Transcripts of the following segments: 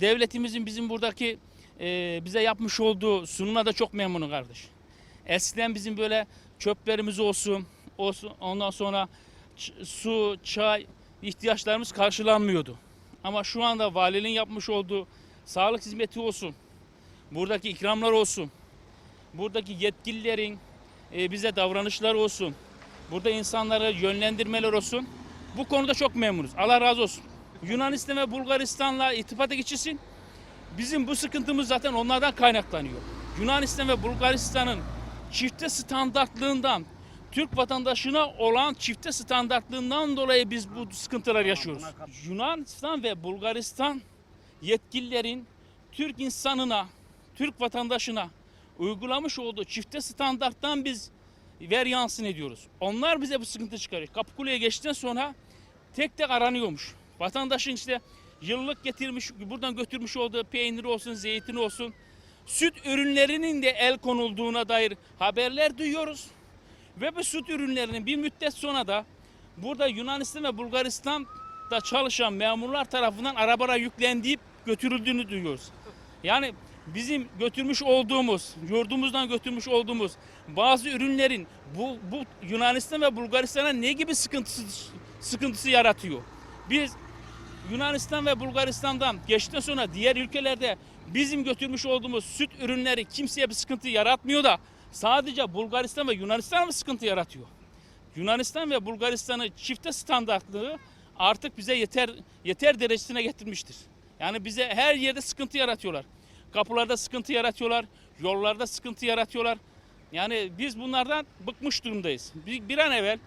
devletimizin bizim buradaki e, bize yapmış olduğu sunumuna da çok memnunum kardeş. Eskiden bizim böyle çöplerimiz olsun, olsun ondan sonra su, çay ihtiyaçlarımız karşılanmıyordu. Ama şu anda valiliğin yapmış olduğu sağlık hizmeti olsun, buradaki ikramlar olsun, buradaki yetkililerin e, bize davranışları olsun, burada insanları yönlendirmeler olsun. Bu konuda çok memnunuz. Allah razı olsun. Yunanistan ve Bulgaristan'la irtibata geçilsin. Bizim bu sıkıntımız zaten onlardan kaynaklanıyor. Yunanistan ve Bulgaristan'ın çifte standartlığından, Türk vatandaşına olan çifte standartlığından dolayı biz bu sıkıntılar yaşıyoruz. Yunanistan ve Bulgaristan yetkililerin Türk insanına, Türk vatandaşına uygulamış olduğu çifte standarttan biz ver yansın ediyoruz. Onlar bize bu sıkıntı çıkarıyor. Kapıkule'ye geçtikten sonra tek tek aranıyormuş. Vatandaşın işte yıllık getirmiş, buradan götürmüş olduğu peynir olsun, zeytin olsun, süt ürünlerinin de el konulduğuna dair haberler duyuyoruz. Ve bu süt ürünlerinin bir müddet sonra da burada Yunanistan ve Bulgaristan'da çalışan memurlar tarafından arabalara yüklendiği götürüldüğünü duyuyoruz. Yani bizim götürmüş olduğumuz, yurdumuzdan götürmüş olduğumuz bazı ürünlerin bu, bu Yunanistan ve Bulgaristan'a ne gibi sıkıntısı, sıkıntısı yaratıyor? Biz Yunanistan ve Bulgaristan'dan geçtikten sonra diğer ülkelerde bizim götürmüş olduğumuz süt ürünleri kimseye bir sıkıntı yaratmıyor da sadece Bulgaristan ve Yunanistan mı sıkıntı yaratıyor? Yunanistan ve Bulgaristan'ı çifte standartlığı artık bize yeter yeter derecesine getirmiştir. Yani bize her yerde sıkıntı yaratıyorlar. Kapılarda sıkıntı yaratıyorlar, yollarda sıkıntı yaratıyorlar. Yani biz bunlardan bıkmış durumdayız. Bir, bir an evvel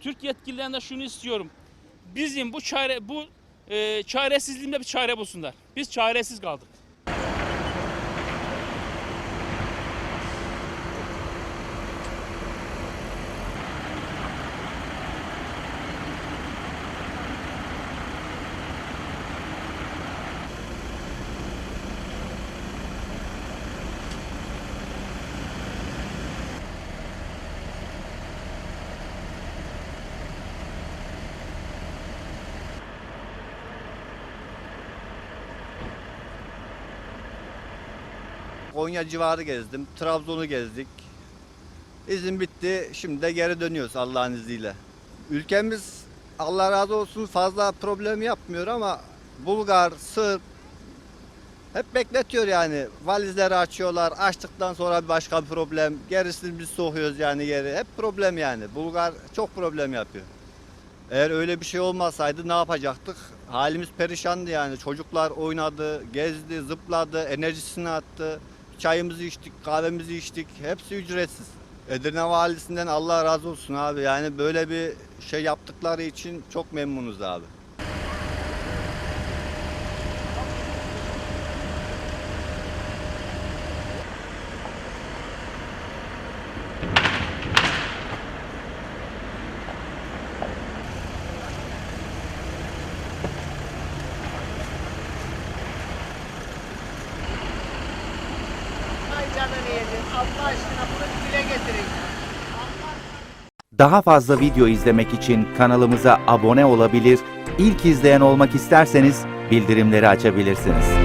Türk yetkililerinden şunu istiyorum. Bizim bu çare bu e, çaresizliğinde bir çare bulsunlar. Biz çaresiz kaldık. Konya civarı gezdim. Trabzon'u gezdik. İzin bitti. Şimdi de geri dönüyoruz Allah'ın izniyle. Ülkemiz Allah razı olsun fazla problem yapmıyor ama Bulgar, Sırp hep bekletiyor yani. Valizleri açıyorlar. Açtıktan sonra bir başka bir problem. Gerisini biz sokuyoruz yani geri. Hep problem yani. Bulgar çok problem yapıyor. Eğer öyle bir şey olmasaydı ne yapacaktık? Halimiz perişandı yani. Çocuklar oynadı, gezdi, zıpladı, enerjisini attı. Çayımızı içtik, kahvemizi içtik. Hepsi ücretsiz. Edirne Valisi'nden Allah razı olsun abi. Yani böyle bir şey yaptıkları için çok memnunuz abi. Canını yedin. Allah aşkına bunu dile getirin. Daha fazla video izlemek için kanalımıza abone olabilir, ilk izleyen olmak isterseniz bildirimleri açabilirsiniz.